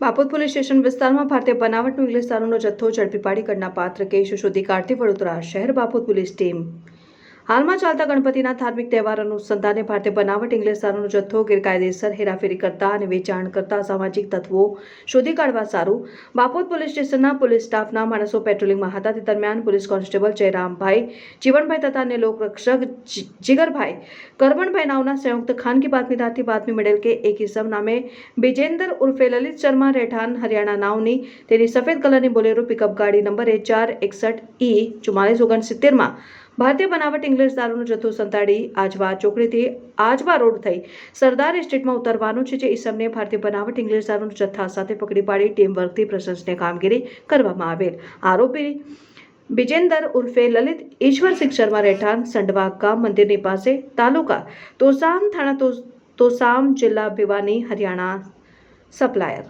Bapod police station વિસ્તારમાં ભારતીય બનાવટનો English દારૂનો જથ્થો ઝડપી પાડી કરના પાત્ર કેસ શોધી કાઢતી વડોદરા શહેર બાપોદ પોલીસ ટીમ. હાલમાં ચાલતા ગણપતિના ધાર્મિક તહેવાર અનુસંધાને ભારતીય બનાવટ ઇંગ્લિશ દારૂનો જથ્થો ગેરકાયદેસર હેરાફેરી કરતા અને વેચાણ કરતા સામાજિક તત્વો શોધી કાઢવા સારું. બાપોદ પોલીસ સ્ટેશનના પોલીસ સ્ટાફના માણસો પેટ્રોલિંગમાં હતા તે દરમિયાન પોલીસ કોન્સ્ટેબલ જયરામભાઈ, જીવનભાઈ તથા અન્ય લોકરક્ષક જીગરભાઈ, કરમણભાઈ નાવના સંયુક્ત ખાનગી બાતમીદારથી બાતમી મળેલ કે એક ઇસમ નામે બિજેન્દર ઉર્ફે લલિત શર્મા રહેઠાણ હરિયાણા નાવની, તેની સફેદ કલરની બોલેરો પિકઅપ ગાડી નંબર એ ચાર એકસઠ ઈ ચુમ્માલીસ ઓગણસિત્તેરમાં ભારતીય બનાવટ ઇંગ્લિશ દારૂનો જથ્થો સંતાડી આજવા ચોકડીથી આજવા રોડ થઈ સરદાર એસ્ટેટમાં ઉતરવાનું છે, જે ઈસમને ભારતીય બનાવટ ઇંગ્લિશ દારૂનો જથ્થા સાથે પકડી પાડી ટીમ વર્કથી પ્રશંસનીય કામગીરી કરવામાં આવેલ. આરોપી બિજેન્દર ઉર્ફે લલિત ઈશ્વરસિંહ શર્મા રહેઠાણ, સંડવા ગામ મંદિરની પાસે, તાલુકા તોસામ, થાણા તોસામ જિલ્લા ભિવાની, હરિયાણા સપ્લાયર.